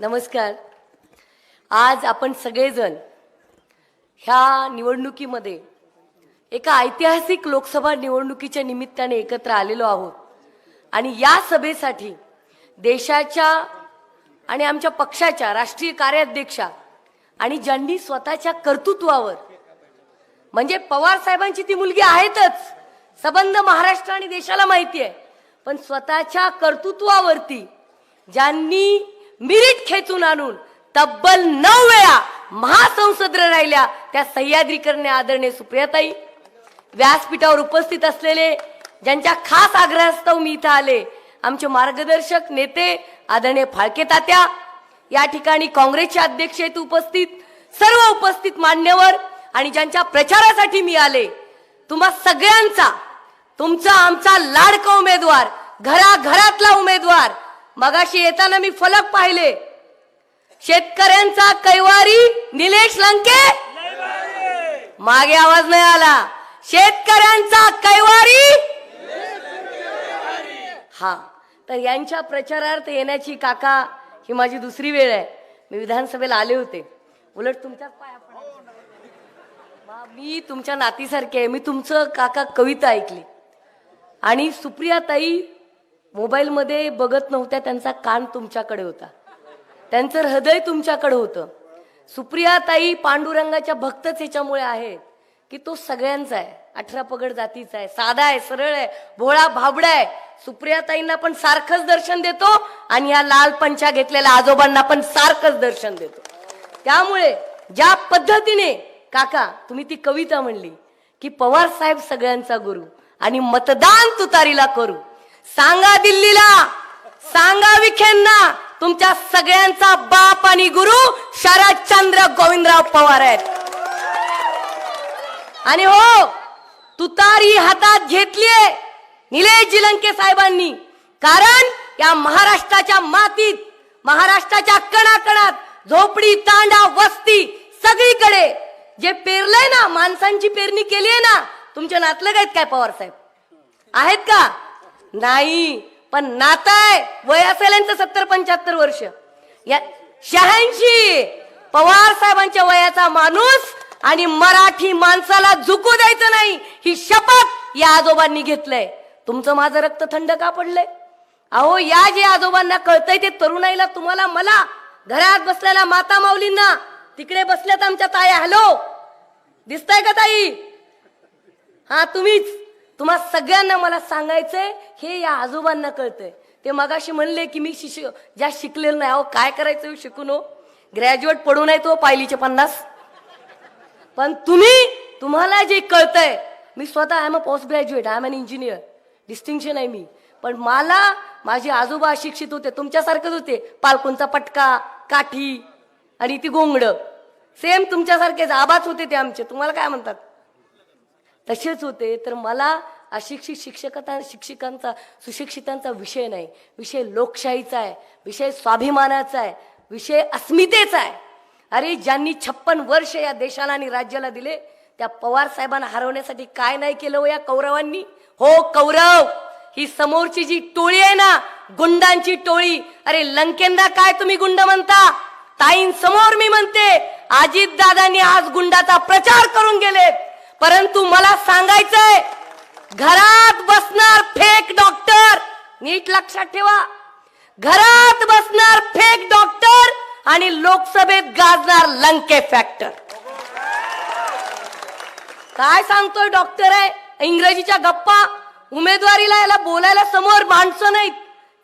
नमस्कार. आज आपण सगळेजण ह्या निवडणुकीमध्ये एका ऐतिहासिक लोकसभा निवडणुकीच्या निमित्ताने एकत्र आलेलो आहोत. आणि या सभेसाठी देशाच्या आणि आमच्या पक्षाच्या राष्ट्रीय कार्याध्यक्षा आणि ज्यांनी स्वतःच्या कर्तृत्वावर म्हणजे पवार साहेबांची ती मुलगी आहेतच संबंध महाराष्ट्र आणि देशाला माहिती आहे पण स्वतःच्या कर्तृत्वावरती ज्यांनी मिरीट खेचून आणून तब्बल नऊ वेळा महासंसद राहिल्या त्या सह्याद्रीकरणे आदरणीय सुप्रियाताई. व्यासपीठावर उपस्थित असलेले ज्यांच्या खास आग्रहास्तव मी इथं आले आमचे मार्गदर्शक नेते आदरणीय फाळके तात्या या ठिकाणी काँग्रेसचे अध्यक्ष आहेत उपस्थित सर्व उपस्थित मान्यवर आणि ज्यांच्या प्रचारासाठी मी आले. तुम्हा सगळ्यांचा तुमचा आमचा लाडका उमेदवार घराघरातला उमेदवार मगाशी येताना मी फलक पाहिले. शेतकऱ्यांचा कैवारी निलेश लंके? मागे आवाज नाही आला. शेतकऱ्यांचा कैवारी? हा तर यांच्या प्रचारार्थ येण्याची काका ही माझी दुसरी वेळ आहे. मी विधानसभेला आले होते. उलट तुमच्याच पाया मी तुमच्या नातीसारखे आहे. मी तुमचं काका कविता ऐकली. आणि सुप्रियाताई मोबाईलमध्ये बघत नव्हत्या त्यांचा कान तुमच्याकडे होता. त्यांचं हृदय तुमच्याकडे होतं. सुप्रियाताई पांडुरंगाच्या भक्तच ह्याच्यामुळे आहेत की तो सगळ्यांचा आहे. अठरा पगड जातीचा आहे साधा आहे सरळ आहे भोळा भाबडा आहे. सुप्रियाताईंना पण सारखंच दर्शन देतो आणि या लाल पंचा घेतलेल्या आजोबांना पण सारखंच दर्शन देतो. त्यामुळे ज्या पद्धतीने काका तुम्ही ती कविता म्हणली की पवार साहेब सगळ्यांचा गुरु आणि मतदान तुतारीला करू. सांगा दिल्लीला. सांगा विखेंना. तुमच्या सगळ्यांचा बाप आणि गुरु शरदचंद्र गोविंदराव पवार आहेत. आणि हो तुतारी हातात घेतलीये निलेश जिलंके साहेबांनी. कारण या महाराष्ट्राच्या मातीत महाराष्ट्राच्या कणाकणात झोपडी तांडा वस्ती सगळीकडे जे पेरलंय ना माणसांची पेरणी केली आहे ना तुमच्या नातलग आहेत काय पवार साहेब? आहेत का? नाही पण नाताय वय असेल यांचं सत्तर पंच्याहत्तर वर्ष. या शहाऐंशी पवार साहेबांच्या वयाचा माणूस आणि मराठी माणसाला झुकू द्यायचं नाही ही शपथ या आजोबांनी घेतलंय. तुमचं माझं रक्त थंड का पडलंय? अहो या जे आजोबांना कळतंय ते तरुणाईला तुम्हाला मला. घरात बसलेल्या माता माऊलींना. तिकडे बसल्यात आमच्या ताई हॅलो? दिसताय का ताई? हा तुम्हीच. तुम्हा सगळ्यांना मला सांगायचंय हे या आजोबांना कळतंय. ते मगाशी म्हणले की मी शिश ज्या शिकलेलं नाही अहो काय करायचं शिकून हो? ग्रॅज्युएट पडू नाही तो पायलीचे पन्नास. पण तुम्ही तुम्हाला जे कळतंय मी स्वतः I am a post graduate I am an engineer distinction आहे मी. पण मला माझे आजोबा शिक्षित होते तुमच्यासारखेच होते. पालकोंचा पटका काठी आणि ती गोंगड. सेम तुमच्यासारखेच आबाच होते ते आमचे. तुम्हाला काय म्हणतात? तसेच होते. तर मला अशिक्षित शिक्षकता शिक्षकांचा सुशिक्षितांचा विषय नाही. विषय लोकशाहीचा आहे. विषय स्वाभिमानाचा आहे. विषय अस्मितेचा आहे. अरे ज्यांनी छप्पन वर्ष या देशाला आणि राज्याला दिले त्या पवार साहेबांना हरवण्यासाठी काय नाही केलं हो या कौरवांनी? हो कौरव! ही समोरची जी टोळी आहे ना गुंडांची टोळी अरे लंकेंदा काय तुम्ही गुंड म्हणता? ताईं समोर मी म्हणते अजित दादांनी आज गुंडाचा प्रचार करून गेलेत. परंतु मला सांगायचंय घरात बसणार फेक डॉक्टर नीट लक्षात ठेवा. घरात बसणार फेक डॉक्टर आणि लोकसभेत गाजणार लंके फॅक्टर काय सांगतोय डॉक्टर आहे? इंग्रजीच्या गप्पा. उमेदवारीला याला बोलायला समोर माणसं नाहीत.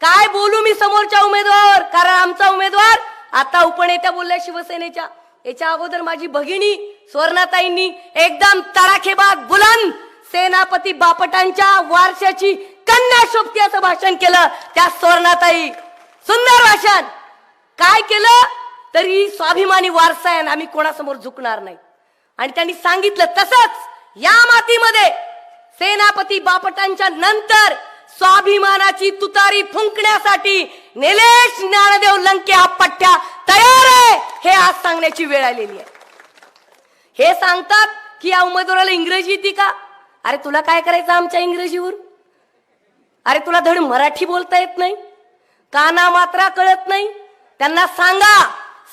काय बोलू मी समोरच्या उमेदवार कारण आमचा उमेदवार आता उपनेत्या बोलल्या शिवसेनेच्या. याच्या अगोदर माझी भगिनी स्वर्णाताईंनी एकदम तडाखेबाग बुलंद सेनापती बापटांच्या वारशाची कन्या शोभती असं भाषण केलं. त्या स्वर्णाताई सुंदर भाषण. काय केलं? तरी स्वाभिमानी वारसा आहे आम्ही कोणासमोर झुकणार नाही. आणि त्यांनी सांगितलं तसंच या मातीमध्ये सेनापती बापटांच्या नंतर स्वाभिमानाची तुतारी फुंकण्यासाठी निलेश ज्ञानदेव लंके हा पठ्ठ्या तयार आहे हे आज सांगण्याची वेळ आलेली आहे. हे सांगतात की या उमेदवाराला इंग्रजी येते का? अरे तुला काय करायचं आमच्या इंग्रजीवर अरे तुला धड मराठी बोलता येत नाही? काना मात्रा कळत नाही? त्यांना सांगा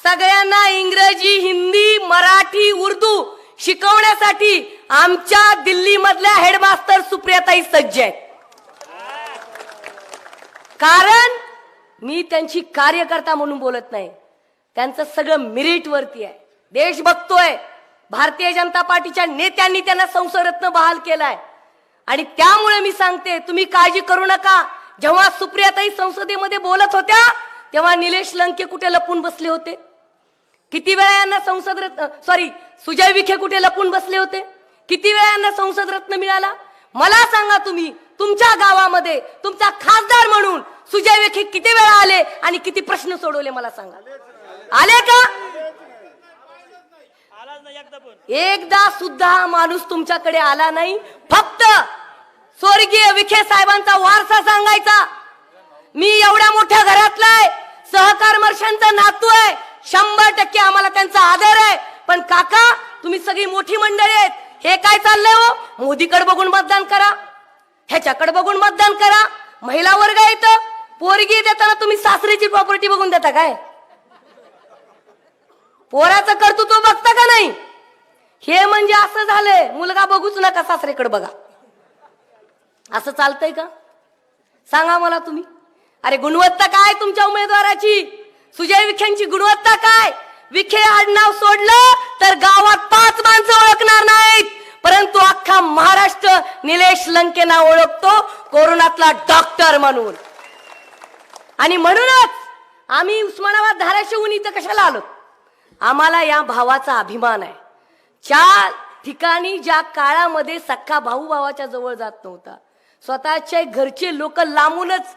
सगळ्यांना इंग्रजी हिंदी मराठी उर्दू शिकवण्यासाठी आमच्या दिल्ली मधल्या हेडमास्टर सुप्रियाताई सज्ज आहेत. कारण मी त्यांची कार्यकर्ता म्हणून बोलत नाही. त्यांचं सगळं मिरिटवरती आहे. देश बघतोय. भारतीय जनता पार्टीच्या नेत्यांनी त्यांना संसदरत्न बहाल केलाय. आणि त्यामुळे मी सांगते तुम्ही काळजी करू नका. जेव्हा सुप्रियाताई संसदेमध्ये बोलत होत्या तेव्हा निलेश लंके कुठे लपून बसले होते? किती वेळा यांना संसद रत्न सॉरी सुजय विखे कुठे लपून बसले होते? किती वेळा यांना संसद रत्न मिळाला? मला सांगा तुम्ही तुमच्या गावामध्ये तुमचा खासदार म्हणून सुजय विखे किती वेळा आले आणि किती प्रश्न सोडवले मला सांगा? आले का? एकदा सुद्धा हा माणूस तुमच्याकडे आला नाही. फक्त स्वर्गीय विखे साहेबांचा वारसा सांगायचा. मी एवढ्या मोठ्या घरातलाय आहे. सहकार मर्शांचा नातू आहे. शंभर टक्के आम्हाला त्यांचा आदर आहे. पण काका तुम्ही सगळी मोठी मंडळी आहेत. हे काय चाललंय हो? मोदीकडे बघून मतदान करा. ह्याच्याकडे बघून मतदान करा. महिला वर्ग येतं पोरगी देताना तुम्ही सासरीची प्रॉपर्टी बघून देता काय? पोराचं कर्तृत्व बघता का नाही? हे म्हणजे असं झालंय. मुलगा बघूच नका सासरेकडे बघा. असं चालतंय का? सांगा मला तुम्ही. अरे गुणवत्ता काय तुमच्या उमेदवाराची? सुजय विखेंची गुणवत्ता काय? विखे आडनाव सोडलं तर गावात पाच माणसं ओळखणार नाहीत. परंतु अख्खा महाराष्ट्र निलेश लंकेना ओळखतो. कोरोनातला डॉक्टर म्हणून. आणि म्हणूनच आम्ही उस्मानाबाद धाराशिवून इथं कशाला आलो? आम्हाला या भावाचा अभिमान आहे. ज्या ठिकाणी ज्या काळामध्ये सख्खा भाऊ भावाच्या जवळ जात नव्हता स्वतःच्या घरचे लोक लांबूनच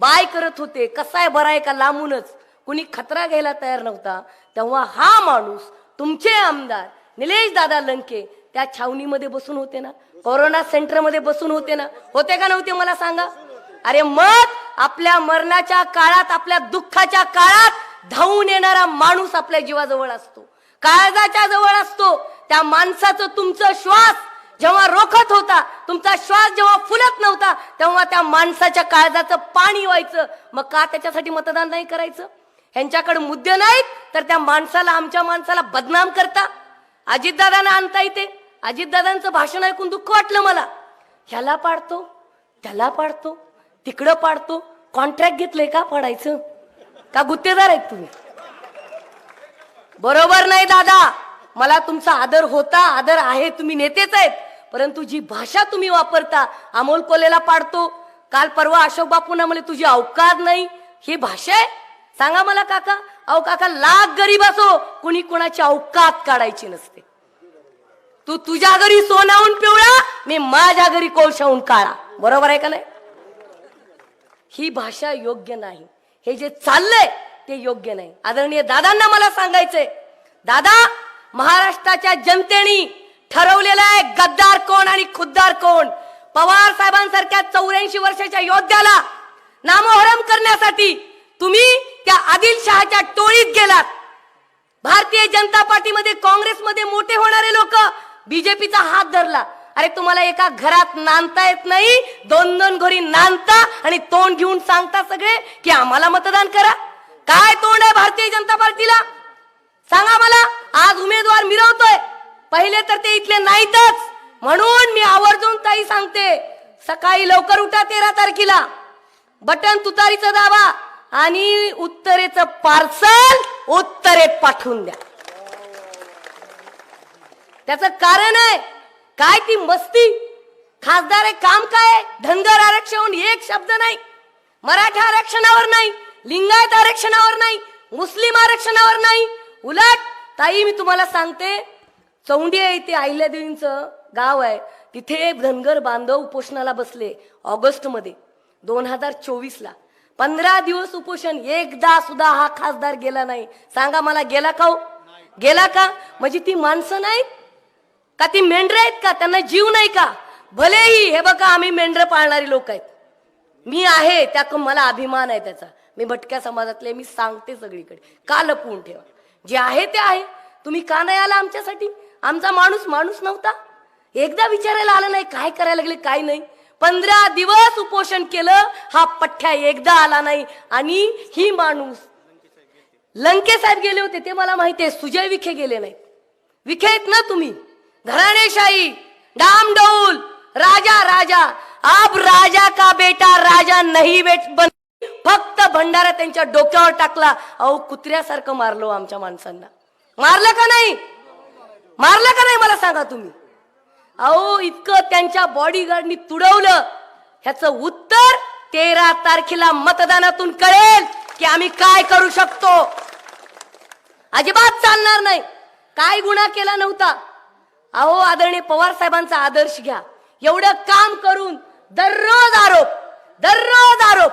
बाय करत होते. कसा आहे आहे का लांबूनच? कुणी खतरा घ्यायला तयार नव्हता. तेव्हा हा माणूस तुमचे आमदार निलेश दादा लंके त्या छावणीमध्ये बसून होते ना? कोरोना सेंटरमध्ये बसून होते ना? होते का नव्हते मला सांगा? अरे मग आपल्या मरणाच्या काळात आपल्या दुःखाच्या काळात धावून येणारा माणूस आपल्या जीवाजवळ असतो. काळजाच्या जवळ असतो. त्या माणसाचं तुमचं श्वास जेव्हा रोखत होता तुमचा श्वास जेव्हा फुलत नव्हता तेव्हा त्या माणसाच्या काळजाचं पाणी व्हायचं. मग का त्याच्यासाठी मतदान नाही करायचं? ह्यांच्याकडे मुद्दे नाहीत तर त्या माणसाला आमच्या माणसाला बदनाम करता? अजितदादांना आणता येते अजितदादांचं भाषण ऐकून दुःख वाटलं मला. ह्याला पाडतो त्याला पाडतो तिकडं पाडतो. कॉन्ट्रॅक्ट घेतलंय का पाडायचं? का गुत्तेदार आहेत तुम्ही? बरोबर नाही दादा. मला तुमचा आदर होता आदर आहे तुम्ही नेतेच आहेत. परंतु जी भाषा तुम्ही वापरता अमोल कोलेला पाडतो काल परवा अशोक बापूंना म्हणे तुझी अवकाद नाही. ही भाषा आहे? सांगा मला काका. अहो काका लाख गरीब असो कुणी कुणाची अवकात काढायची नसते. तू तुझ्या घरी सोनाहून पिवळा मी माझ्या घरी कोळशाहून काळा. बरोबर आहे का नाही? ही भाषा योग्य नाही. हे जे चाललंय ते योग्य नाही. आदरणीय दादांना मला सांगायचंय दादा महाराष्ट्राच्या जनतेने ठरवलेलं आहे गद्दार कोण आणि खुद्दार कोण? पवार साहेबांसारख्या चौऱ्याऐंशी वर्षाच्या योद्ध्याला नामोहरम करण्यासाठी तुम्ही त्या आदिलशहाच्या टोळीत गेलात. भारतीय जनता पार्टीमध्ये काँग्रेसमध्ये मोठे होणारे लोक बीजेपीचा हात धरला. अरे तुम्हाला एका घरात नांदता येत नाही दोन दोन घरी नांदता आणि तोंड घेऊन सांगता सगळे की आम्हाला मतदान करा. काय तोंड आहे भारतीय जनता पार्टीला? सांगा मला आज उमेदवार मिरवतोय. पहिले तर ते इथले नाहीतच. म्हणून मी आवर्जून ताई सांगते सकाळी लवकर उठा तेरा तारखेला. बटन तुतारीचं दाबा आणि उत्तरेचं पार्सल उत्तरेत पाठवून द्या. त्याचं कारण आहे काय ती मस्ती? खासदार आहे काम काय? आहे? धनगर आरक्षण एक शब्द नाही. मराठा आरक्षणावर नाही. लिंगायत आरक्षणावर नाही. मुस्लिम आरक्षणावर नाही. उलट ताई मी तुम्हाला सांगते चौंडी आहे इथे अहिल्यादेवींचं गाव आहे. तिथे धनगर बांधव उपोषणाला बसले ऑगस्टमध्ये दोन हजार चोवीस ला पंधरा दिवस उपोषण एकदा सुद्धा हा खासदार गेला नाही. सांगा मला गेला का हो? गेला का? म्हणजे ती माणसं नाहीत? का ती मेंढरे आहेत का? त्यांना जीव नाही का? भलेही हे बघा आम्ही मेंढरं पाळणारी लोक आहेत. मी आहे त्या मला अभिमान आहे त्याचा. मी भटक्या समाजातले मी सांगते सगळीकडे. का लपवून ठेवा. जे आहे ते आहे. तुम्ही का नाही आला आमच्यासाठी? आमचा माणूस माणूस नव्हता. एकदा विचारायला आलं नाही काय करायला लागले काय नाही. पंधरा दिवस उपोषण केलं हा पठ्ठ्या एकदा आला नाही. आणि ही माणूस लंकेसाहेब गेले होते ते मला माहिती आहे सुजय विखे गेले नाहीत. विखे आहेत ना तुम्ही? घराणेशाही डामडौल राजा राजा. अब राजा का बेटा राजा नाही बेट बन फक्त भंडारा त्यांच्या डोक्यावर टाकला. अहो कुत्र्यासारखं मारलो हो आमच्या माणसांना. मारलं का नाही? मारलं का नाही मला सांगा तुम्ही? अहो इतकं त्यांच्या बॉडीगार्डनी तुडवलं. ह्याचं उत्तर तेरा तारखेला मतदानातून कळेल की आम्ही काय करू शकतो. अजिबात चालणार नाही. काय गुन्हा केला नव्हता. अहो आदरणीय पवार साहेबांचा आदर्श घ्या. एवढं काम करून दररोज आरोप दररोज आरोप.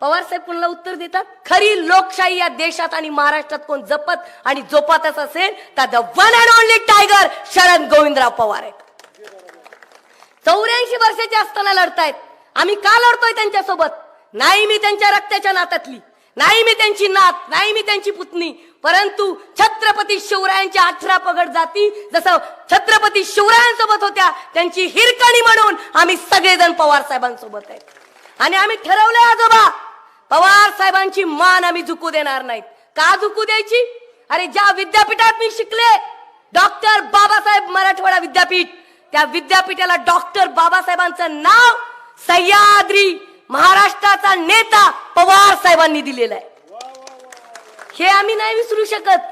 पवार साहेब पुन्हा उत्तर देतात खरी लोकशाही या देशात आणि महाराष्ट्रात कोण जपत आणि जोपातच असेल तर the one and only tiger Sharad Govindrao Pawar आहेत. चौऱ्याऐंशी वर्षाचे असताना लढतायत. आम्ही का लढतोय त्यांच्यासोबत? नाही मी त्यांच्या रक्ताच्या नात्यातली. नाही मी त्यांची नात नाही मी त्यांची पुतणी. परंतु छत्रपती शिवरायांच्या अठरा पगड जाती जसं छत्रपती शिवरायांसोबत होत्या त्यांची हिरकणी म्हणून आम्ही सगळेजण पवार साहेबांसोबत आहेत. आणि आम्ही ठरवलंय आजोबा पवार साहेबांची मान आम्ही झुकू देणार नाहीत. का झुकू द्यायची? अरे ज्या विद्यापीठात मी शिकले डॉक्टर बाबासाहेब मराठवाडा विद्यापीठ त्या विद्यापीठाला डॉक्टर बाबासाहेबांचं नाव सह्याद्री महाराष्ट्राचा नेता साहेबांनी दिलेलं आहे. हे आम्ही नाही विसरू शकत.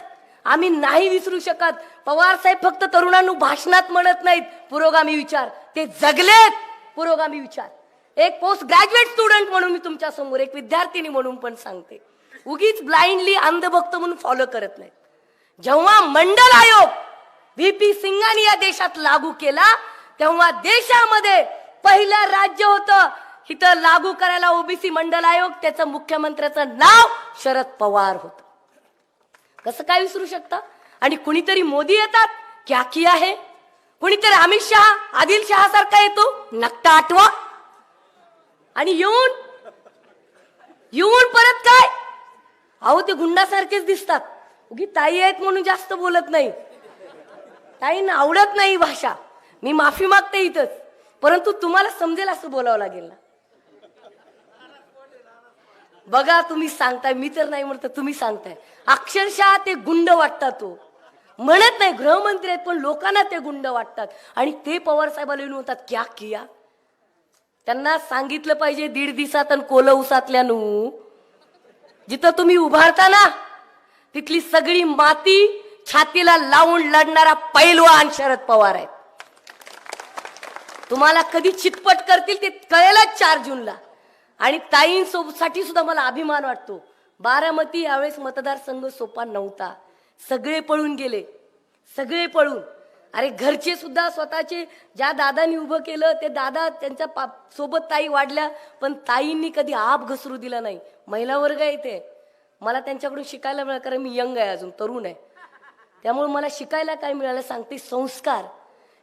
आम्ही नाही विसरू शकत. पवार साहेब फक्त तरुणांना भाषणात म्हणत नाहीत. पुरोगामी विचार. ते जगलेत. पुरोगामी विचार. एक पोस्ट ग्रॅज्युएट स्टुडंट म्हणून मी तुमच्यासमोर एक विद्यार्थिनी म्हणून पण सांगते. उगीच ब्लाइंडली अंधभक्त म्हणून फॉलो करत नाही जेव्हा मंडल आयोग व्ही पी या देशात लागू केला तेव्हा देशामध्ये पहिलं राज्य होतं. इथं लागू करायला ओबीसी मंडल आयोग त्याचं मुख्यमंत्र्याचं नाव शरद पवार होत. कसं काय विसरू शकता? आणि कुणीतरी मोदी येतात क्या की आहे? कुणीतरी अमित शहा आदिल शहा सारखा येतो? नक्ता आठवा. आणि येऊन येऊन परत काय? अहो ते गुंडासारखेच दिसतात. उगी ताई आहेत म्हणून जास्त बोलत नाही. ताईंना आवडत नाही भाषा. मी माफी मागते इथंच. परंतु तुम्हाला समजेल असं बोलावं लागेल ना. बघा तुम्ही सांगताय मी तर नाही म्हणत तुम्ही सांगताय. अक्षरशः ते गुंड वाटतात तो म्हणत नाही गृहमंत्री आहेत पण लोकांना ते गुंड वाटतात. आणि ते पवार साहेबाला येऊन म्हणतात क्या किया? त्यांना सांगितलं पाहिजे दीड दिवसात आणि कोल उसातल्यानू. जिथं तुम्ही उभारता ना तिथली सगळी माती छातीला लावून लढणारा पैलवान शरद पवार आहेत. तुम्हाला कधी चितपट करतील ते कळेलच चार जूनला. आणि ताईंसाठी सुद्धा मला अभिमान वाटतो. बारामती यावेळेस मतदारसंघ सोपा नव्हता. सगळे पळून गेले. सगळे पळून. अरे घरचे सुद्धा स्वतःचे ज्या दादानी उभं केलं ते दादा त्यांच्या पा सोबत ताई वाढल्या पण ताईंनी कधी आप घसरू दिला नाही. महिला वर्ग आहे ते. मला त्यांच्याकडून शिकायला मिळालं कारण मी यंग आहे अजून तरुण आहे. त्यामुळे मला शिकायला काय मिळालं सांगते संस्कार.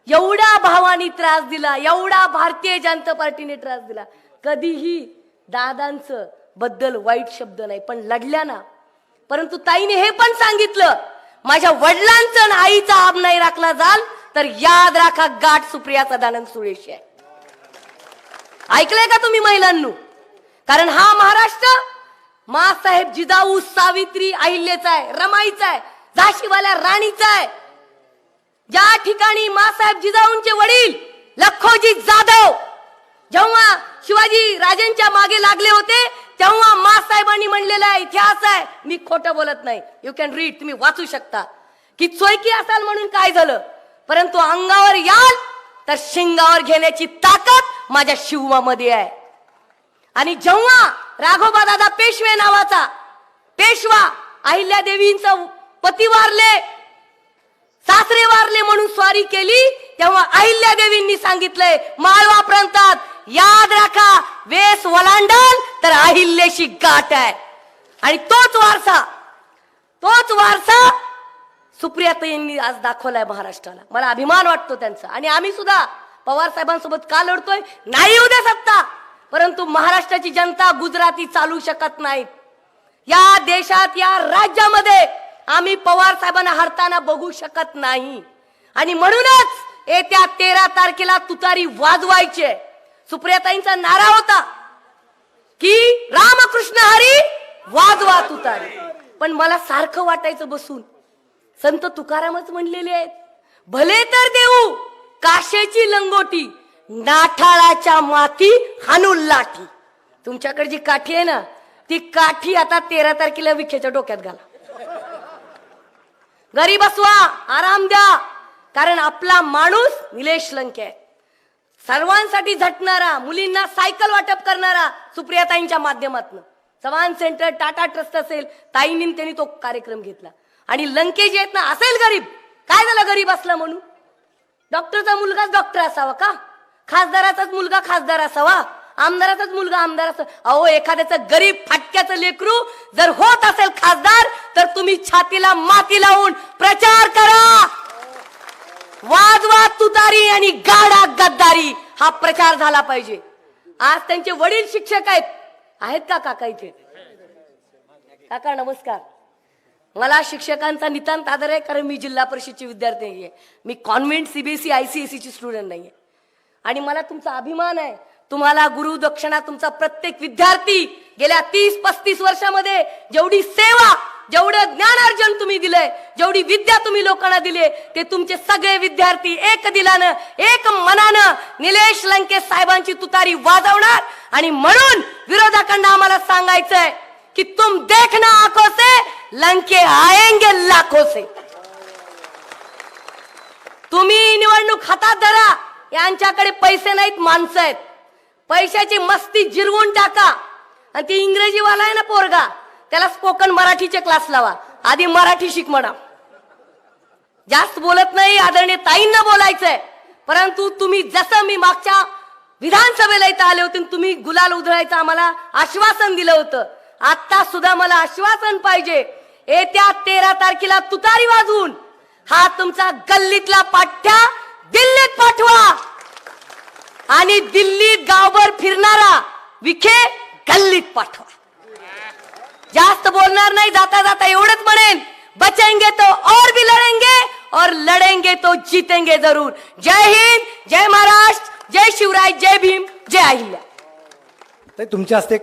एवढ्या भावानी त्रास दिला एवढा भारतीय जनता पार्टीने त्रास दिला. कधीही दादांचं बद्दल वाईट शब्द नाही पण लढल्या ना. परंतु ताईने हे पण सांगितलं माझ्या वडिलांचं आणि आईचा आब नाही राखला जाल तर याद राखा गाठ सुप्रिया सदानंद सुरेश. आहे ऐकलंय का तुम्ही महिलांनो? कारण हा महाराष्ट्र मासाहेब जिजाऊ सावित्री अहिल्याचा आहे रमाईचा आहे झाशीवाल्या राणीचा आहे. ज्या ठिकाणी मासाहेब जिजाऊंचे वडील लखोजी जाधव. जेव्हा शिवाजी राजांच्या मागे लागले होते तेव्हा मासाहेबांनी म्हणलेला इतिहास आहे. मी खोटं बोलत नाही. यू कॅन रीड तुम्ही वाचू शकता. की चोयकी असाल म्हणून काय झालं? परंतु अंगावर याल तर शिंगावर घेण्याची ताकद माझ्या शिवमामध्ये आहे. आणि जेव्हा राघोबा दादा पेशवे नावाचा पेशवा अहिल्या देवींचा पती वारले सासरे वारले म्हणून स्वारी केली तेव्हा अहिल्या देवींनी सांगितलंय माळवा प्रांतात याद राखा वेस वलांडल तर अहिल्याशी गाठ आहे. आणि तोच वारसा तोच वारसा सुप्रियाताईंनी आज दाखवलाय महाराष्ट्राला. मला अभिमान वाटतो त्यांचा. आणि आम्ही सुद्धा पवार साहेबांसोबत का लढतोय? नाही उद्या सत्ता परंतु महाराष्ट्राची जनता गुजराती चालू शकत नाहीत या देशात या राज्यामध्ये आम्ही पवार साहेबांना हरताना बघू शकत नाही. आणि म्हणूनच येत्या तेरा तारखेला तुतारी वाजवायची आहे. सुप्रियाताईंचा नारा होता की रामकृष्ण हरी वाजवा तुतारी पण मला सारखं वाटायचं बसून. संत तुकारामच म्हणलेले आहेत भले तर देऊ काशेची लंगोटी नाठाळाच्या माती हानू लाठी. तुमच्याकडे जी काठी आहे ना ती काठी आता तेरा तारखेला विखेच्या डोक्यात घाला. घरी बसवा आराम द्या कारण आपला माणूस निलेश लंके आहे. सर्वांसाठी झटणारा मुलींना सायकल वाटप करणारा सुप्रियाताईंच्या माध्यमातून. चव्हाण सेंटर टाटा ट्रस्ट असेल ताईंनी त्यांनी तो कार्यक्रम घेतला. आणि लंके जे आहेत ना असेल गरीब. काय झालं गरीब असला म्हणून? डॉक्टरचा मुलगाच डॉक्टर असावा का? खासदाराचाच मुलगा खासदार असावा? आमदाराचाच मुलगा आमदार असावा? अहो एखाद्याचं गरीब फाटक्याचं लेकरू जर होत असेल खासदार तर तुम्ही छातीला माती लावून प्रचार करा! तुतारी आणि गाडा गद्दारी हा प्रचार झाला पाहिजे. आज त्यांचे वडील शिक्षक आहेत. आहेत का काका इथे? काका नमस्कार. मला शिक्षकांचा नितांत आदर आहे कारण मी जिल्हा परिषदची विद्यार्थी आहे मी कॉन्व्हेंट सीबीएसई आयसीएसई ची स्टुडंट नाहीये. आणि मला तुमचा अभिमान आहे. तुम्हाला गुरु दक्षिणा तुमचा प्रत्येक विद्यार्थी गेल्या तीस पस्तीस वर्षामध्ये जेवढी सेवा जेवढं ज्ञानार्जन तुम्ही दिलंय जेवढी विद्या तुम्ही लोकांना दिली ते तुमचे सगळे विद्यार्थी एक दिलानं एक मनानं निलेश लंके साहेबांची तुतारी वाजवणार. आणि म्हणून विरोधकांना आम्हाला सांगायचंय कि तुम देखना आखो से लंके आएंगे लाखो से. तुम्ही निवडणूक हातात धरा यांच्याकडे पैसे नाहीत माणसं आहेत. पैशाची मस्ती जिरवून टाका. आणि ती इंग्रजीवाला आहे ना पोरगा त्याला स्पोकन मराठीचे क्लास लावा. आधी मराठी शिक म्हणा. जास्त बोलत नाही आदरणीय ताईंना बोलायचंय. परंतु तुम्ही जसं मी मागच्या विधानसभेला इथं आले होते तुम्ही गुलाल उधळायचं आम्हाला आश्वासन दिलं होतं. आता सुद्धा मला आश्वासन पाहिजे. येत्या तेरा तारखेला तुतारी वाजवून हा तुमचा गल्लीतला पाठ्या दिल्लीत पाठवा. आणि दिल्लीत गावभर फिरणारा विखे गल्लीत पाठवा. जास्त बोलणार नाही जाता जाता एवढंच म्हणेन. बचेंगे तो और भी लढेंगे और लढेंगे तो जीतेंगे जरूर. जय हिंद जय महाराष्ट्र जय शिवराय जय भीम जय अहिल्या. तुमच्या हस्ते